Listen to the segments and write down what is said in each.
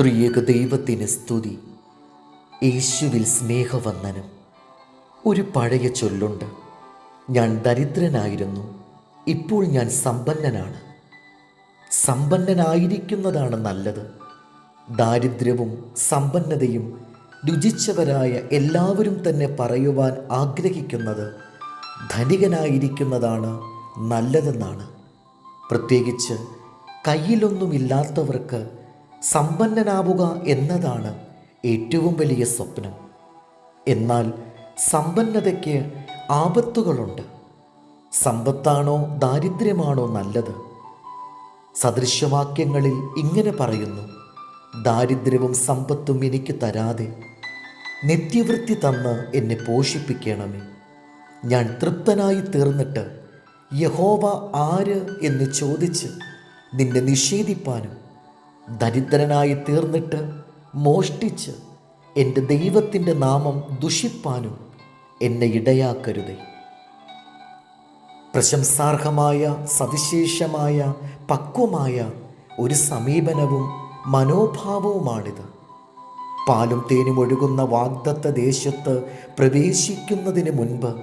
ത്രിയേക ദൈവത്തിന് സ്തുതി. യേശുവിൽ സ്നേഹവന്ദനം. ഒരു പഴയ ചൊല്ലുണ്ട്. ഞാൻ ദരിദ്രനായിരുന്നു. ഇപ്പോൾ ഞാൻ സമ്പന്നനാണ്. സമ്പന്നനായിരിക്കുന്നതാണ് നല്ലത്. ദാരിദ്ര്യവും സമ്പന്നതയും രുചിച്ചവരായ എല്ലാവരും തന്നെ പറയുവാൻ ആഗ്രഹിക്കുന്നത് ധനികനായിരിക്കുന്നതാണ് നല്ലതെന്നാണ്. പ്രത്യേകിച്ച് കയ്യിലൊന്നുമില്ലാത്തവർക്ക് സമ്പന്നനാവുക എന്നതാണ് ഏറ്റവും വലിയ സ്വപ്നം. എന്നാൽ സമ്പന്നതയ്ക്ക് ആപത്തുകളുണ്ട്. സമ്പത്താണോ ദാരിദ്ര്യമാണോ നല്ലത്? സദൃശ്യവാക്യങ്ങളിൽ ഇങ്ങനെ പറയുന്നു ദാരിദ്ര്യവും സമ്പത്തും എനിക്ക് തരാതെ നിത്യവൃത്തി തന്ന് എന്നെ പോഷിപ്പിക്കണമേ. ഞാൻ തൃപ്തനായി തീർന്നിട്ട് യഹോവ ആര്? എന്ന് ചോദിച്ച് നിന്നെ നിഷേധിപ്പാനും ദരിദ്രനായി തീർന്നിട്ട് മോഷ്ടിച്ച് എന്റെ ദൈവത്തിന്റെ നാമം ദുഷിപ്പാനും എന്നെ ഇടയാക്കരുതേ. പ്രശംസാർഹമായ സവിശേഷമായ പക്വമായ ഒരു സമീപനവും മനോഭാവവുമാണിത്. പാലും തേനും ഒഴുകുന്ന വാഗ്ദത്ത ദേശത്ത് പ്രവേശിക്കുന്നതിന് മുൻപ്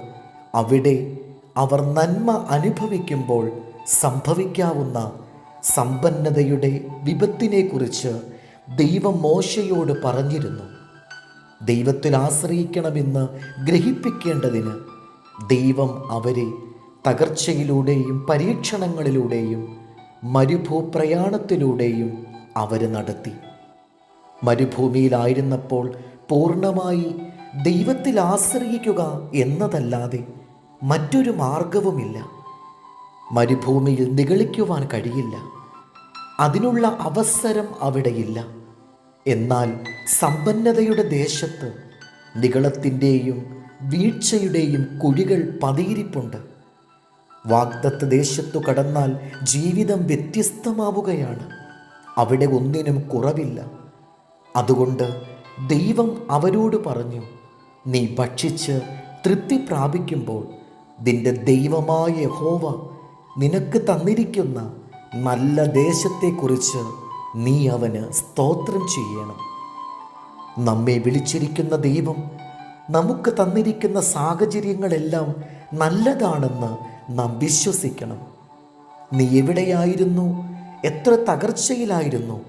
അവിടെ അവർ നന്മ അനുഭവിക്കുമ്പോൾ സംഭവിക്കാവുന്ന സമ്പന്നതയുടെ വിപത്തിനെക്കുറിച്ച് ദൈവം മോശയോട് പറഞ്ഞിരുന്നു. ദൈവത്തിൽ ആശ്രയിക്കണമെന്ന് ഗ്രഹിപ്പിക്കേണ്ടതിന് ദൈവം അവരെ തകർച്ചയിലൂടെയും പരീക്ഷണങ്ങളിലൂടെയും മരുഭൂപ്രയാണത്തിലൂടെയും അവരെ നടത്തി. മരുഭൂമിയിലായിരുന്നപ്പോൾ പൂർണമായി ദൈവത്തിൽ ആശ്രയിക്കുക എന്നതല്ലാതെ മറ്റൊരു മാർഗവുമില്ല മരുഭൂമിയിൽ നിഗളിക്കുവാൻ കഴിയില്ല. അതിനുള്ള അവസരം അവിടെയില്ല. എന്നാൽ സമ്പന്നതയുടെ ദേശത്ത് നികളത്തിന്റെയും വീഴ്ചയുടെയും കുഴികൾ പതിയിരിപ്പുണ്ട്. വാഗ്ദത്ത് ദേശത്തു കടന്നാൽ ജീവിതം വ്യത്യസ്തമാവുകയാണ്. അവിടെ ഒന്നിനും കുറവില്ല. അതുകൊണ്ട് ദൈവം അവരോട് പറഞ്ഞു നീ ഭക്ഷിച്ച് തൃപ്തി പ്രാപിക്കുമ്പോൾ നിന്റെ ദൈവമായ യഹോവ നിനക്ക് തന്നിരിക്കുന്ന നല്ല ദേശത്തെക്കുറിച്ച് നീ അവന് സ്തോത്രം ചെയ്യണം. നമ്മെ വിളിച്ചിരിക്കുന്ന ദൈവം നമുക്ക് തന്നിരിക്കുന്ന സാഹചര്യങ്ങളെല്ലാം നല്ലതാണെന്ന് നാം വിശ്വസിക്കണം. നീ എവിടെയായിരുന്നു? എത്ര തകർച്ചയിലായിരുന്നു?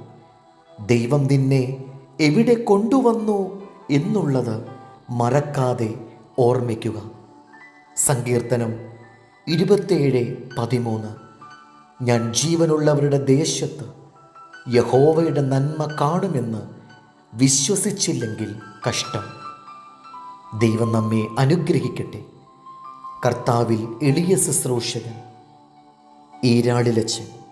ദൈവം നിന്നെ എവിടെ കൊണ്ടുവന്നു എന്നുള്ളത് മറക്കാതെ ഓർമ്മിക്കുക. സങ്കീർത്തനം ഇരുപത്തേഴ് പതിമൂന്ന്. ഞാൻ ജീവനുള്ളവരുടെ ദേശത്ത് യഹോവയുടെ നന്മ കാണുമെന്ന് വിശ്വസിച്ചില്ലെങ്കിൽ കഷ്ടം. ദൈവം നമ്മെ അനുഗ്രഹിക്കട്ടെ. കർത്താവിൽ എളിയ ശുശ്രൂഷകൻ ഈരാളിലച്ചൻ